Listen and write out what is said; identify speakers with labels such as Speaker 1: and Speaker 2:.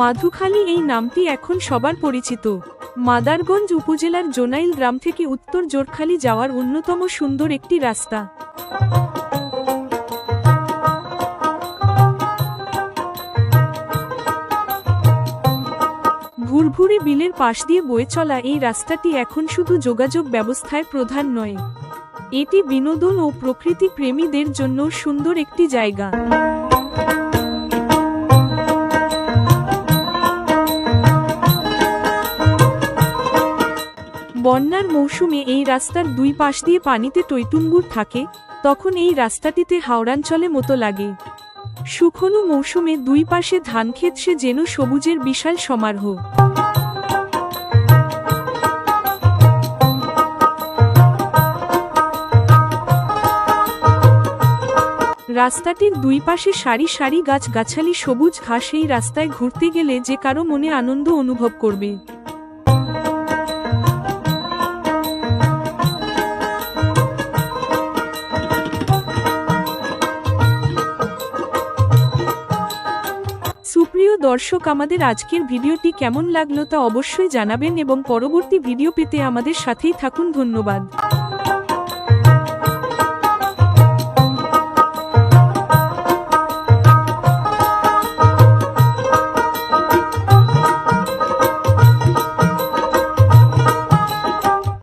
Speaker 1: মাধুখালী এই নামটি এখন সবার পরিচিত। মাদারগঞ্জ উপজেলার জোনাইল গ্রাম থেকে উত্তর জোরখালি যাওয়ার অন্যতম সুন্দর একটি রাস্তা। ভুরভুরি বিলের পাশ দিয়ে বয়ে চলা এই রাস্তাটি এখন শুধু যোগাযোগ ব্যবস্থায় প্রধান নয়। এটি বিনোদন ও প্রকৃতি প্রেমীদের জন্য সুন্দর একটি জায়গা। বন্যার মৌসুমে এই রাস্তার দুই পাশ দিয়ে পানিতে টৈটুম্বুর থাকে, তখন এই রাস্তাটিতে হাওড়াঞ্চলে মতো লাগে। শুকনো মৌসুমে দুই পাশে ধানক্ষেত সে যেন সবুজের বিশাল সমারোহ। রাস্তাটির দুই পাশে সারি সারি গাছ গাছালি সবুজ ঘাস এই রাস্তায় ঘুরতে গেলে যে কারও মনে আনন্দ অনুভব করবে। দর্শক, আমাদের আজকের ভিডিওটি কেমন লাগল তা অবশ্যই জানাবেন এবং পরবর্তী ভিডিও পেতে আমাদের সাথেই থাকুন। ধন্যবাদ।